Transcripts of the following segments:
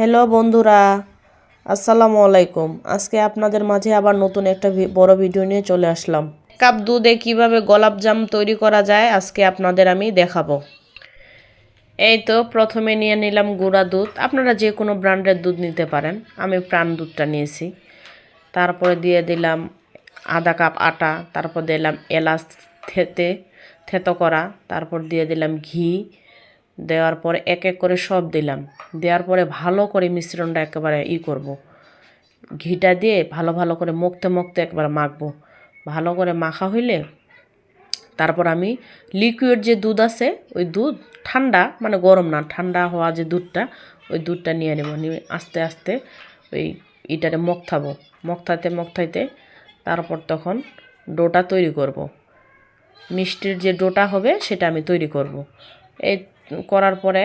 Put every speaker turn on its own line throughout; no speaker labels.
Hello বন্ধুরা, আসসালামু আলাইকুম। আজকে আপনাদের মাঝে আবার নতুন একটা বড় ভিডিও নিয়ে চলে আসলাম। কাপ দুধে কীভাবে গোলাপ জাম তৈরি করা যায় আজকে আপনাদের আমি দেখাবো। এই তো প্রথমে নিয়ে নিলাম গুঁড়া দুধ। আপনারা যে কোনো ব্র্যান্ডের দুধ নিতে পারেন। আমি প্রাণ দুধটা নিয়েছি। তারপরে দিয়ে দিলাম আধা কাপ আটা, তারপর দিলাম এলাচ থেতে থেতো করা, তারপর দিয়ে দিলাম ঘি দেওয়ার পরে এক এক করে সব দিলাম দেওয়ার পরে ভালো করে মিশ্রণটা একেবারে ই করব। ঘিটা দিয়ে ভালো ভালো করে মুখতে মুখতে একবার মাখবো ভালো করে মাখা হইলে তারপর আমি লিকুইড যে দুধ আছে, ওই দুধ ঠান্ডা মানে গরম না, ঠান্ডা হওয়া যে দুধটা, ওই দুধটা নিয়ে নেব নিয়ে আস্তে আস্তে ওই ইটারে মক্থাবো মক্থাইতে মক্থাইতে তারপর তখন ডোটা তৈরি করব। মিষ্টির যে ডোটা হবে সেটা আমি তৈরি করব। এই করার পরে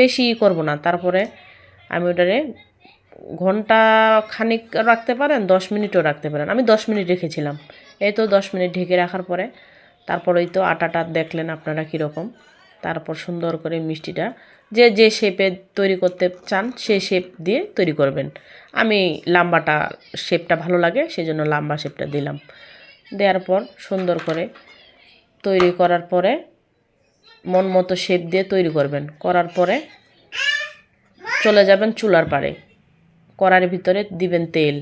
বেশি করব না। তারপরে আমি ওটারে ঘণ্টা খানিক রাখতে পারেন, দশ মিনিটও রাখতে পারেন। আমি দশ মিনিট রেখেছিলাম। এই তো দশ মিনিট ঢেকে রাখার পরে তারপর ওই তো আটাটা দেখলেন আপনারা কীরকম। তারপর সুন্দর করে মিষ্টিটা যে যে শেপে তৈরি করতে চান সেই শেপ দিয়ে তৈরি করবেন। আমি লাম্বাটা শেপটা ভালো লাগে সেই জন্য লাম্বা শেপটা দিলাম। দেওয়ার পর সুন্দর করে তৈরি করার পরে মন মতো শেপ দিয়ে তৈরি করবেন। করার পরে চলে যাবেন চুলার পাড়ে। কড়ার ভিতরে দিবেন তেল।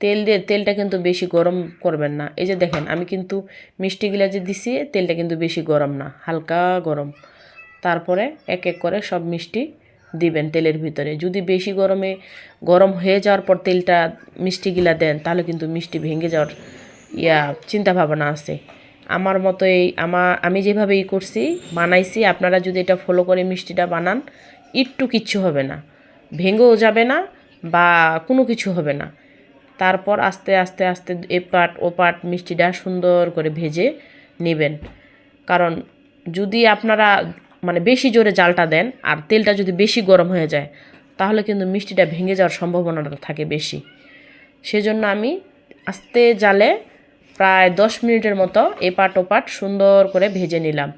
তেল দিয়ে তেলটা কিন্তু বেশি গরম করবেন না। এই যে দেখেন, আমি কিন্তু মিষ্টিগুলা যে দিছি, তেলটা কিন্তু বেশি গরম না, হালকা গরম। তারপরে এক এক করে সব মিষ্টি দিবেন তেলের ভিতরে। যদি বেশি গরমে গরম হয়ে যাওয়ার পর তেলটা মিষ্টিগুলা দেন, তাহলে কিন্তু মিষ্টি ভেঙে যাওয়ার ইয়া চিন্তা ভাবনা আছে। আমার মতো এই আমার আমি যেভাবে ই করছি, বানাইছি, আপনারা যদি এটা ফলো করে মিষ্টিটা বানান, একটু কিচ্ছু হবে না। ভেঙেও যাবে না বা কোনো কিছু হবে না। তারপর আস্তে আস্তে আস্তে এ পাট ও পাট মিষ্টিটা সুন্দর করে ভেজে নেবেন। কারণ যদি আপনারা মানে বেশি জোরে জালটা দেন আর তেলটা যদি বেশি গরম হয়ে যায়, তাহলে কিন্তু মিষ্টিটা ভেঙে যাওয়ার সম্ভাবনাটা থাকে বেশি। সেজন্য আমি আস্তে জালে প্রায় দশ মিনিটের মতো এপাট ওপাট সুন্দর করে ভেজে নিলাম।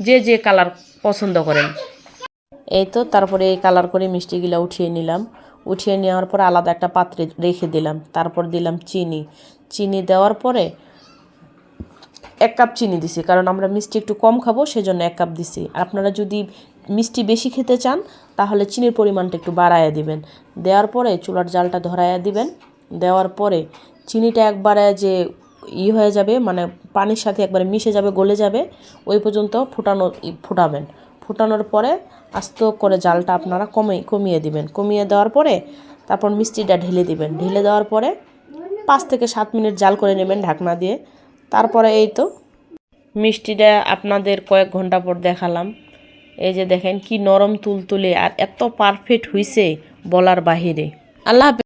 যে যে কালার পছন্দ করেন। এই তো তারপরে এই কালার করে মিষ্টিগুলো উঠিয়ে নিলাম। উঠিয়ে নেওয়ার পর আলাদা একটা পাত্রে রেখে দিলাম। তারপর দিলাম চিনি। চিনি দেওয়ার পরে এক কাপ চিনি দিছি, কারণ আমরা মিষ্টি একটু কম খাব, সেজন্য এক কাপ দিছি। আপনারা যদি মিষ্টি বেশি খেতে চান, তাহলে চিনির পরিমাণটা একটু বাড়াইয়া দিবেন। দেওয়ার পরে চুলার জালটা ধরাইয়া দিবেন। দেওয়ার পরে চিনিটা একবারে যে ই হয়ে যাবে মানে পানির সাথে একবারে মিশে যাবে, গলে যাবে, ওই পর্যন্ত ফুটানো ফুটাবেন। ফুটানোর পরে আস্ত করে জালটা আপনারা কমে, কমিয়ে দিবেন। কমিয়ে দেওয়ার পরে তারপর মিষ্টিটা ঢেলে দিবেন। ঢেলে দেওয়ার পরে পাঁচ থেকে সাত মিনিট জাল করে নেবেন ঢাকনা দিয়ে। তারপরে এই তো মিষ্টিটা আপনাদের কয়েক ঘণ্টা পর দেখালাম। এই যে দেখেন কি নরম তুলতুলে আর এত পারফেক্ট হইছে বলার বাহিরে। আল্লাহ।